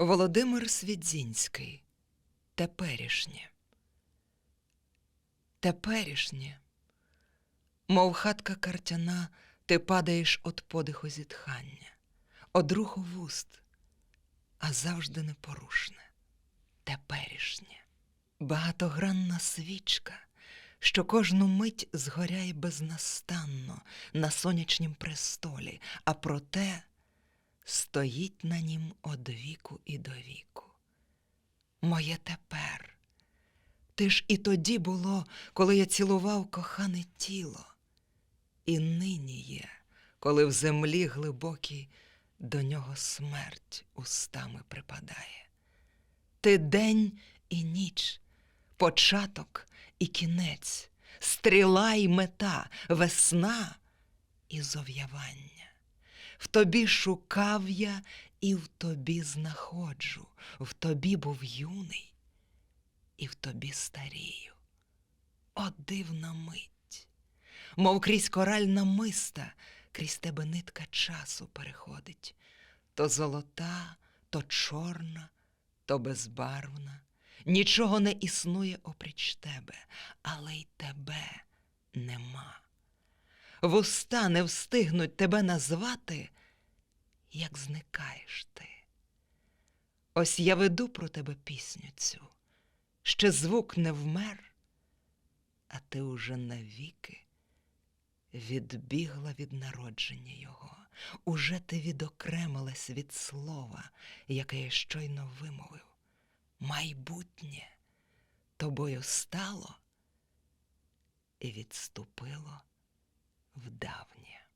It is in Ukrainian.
Володимир Свідзінський. Теперішнє. Теперішнє. Мов хатка картяна, ти падаєш от подиху зітхання, од руху вуст, а завжди непорушне. Теперішнє. Багатогранна свічка, що кожну мить згоряє безнастанно на сонячнім престолі, а проте стоїть на нім од віку і до віку. Моє тепер. Ти ж і тоді було, коли я цілував кохане тіло, і нині є, коли в землі глибокій до нього смерть устами припадає. Ти день і ніч, початок і кінець, стріла й мета, весна і зов'явання. В тобі шукав я і в тобі знаходжу, в тобі був юний, і в тобі старію. О, дивна мить, мов крізь коральна миста, крізь тебе нитка часу переходить, то золота, то чорна, то безбарвна. Нічого не існує опріч тебе, але й тебе нема. Вуста не встигнуть тебе назвати, як зникаєш ти. Ось я веду про тебе пісню цю, ще звук не вмер, а ти уже навіки відбігла від народження його, уже ти відокремилась від слова, яке я щойно вимовив. Майбутнє тобою стало і відступило в давнє.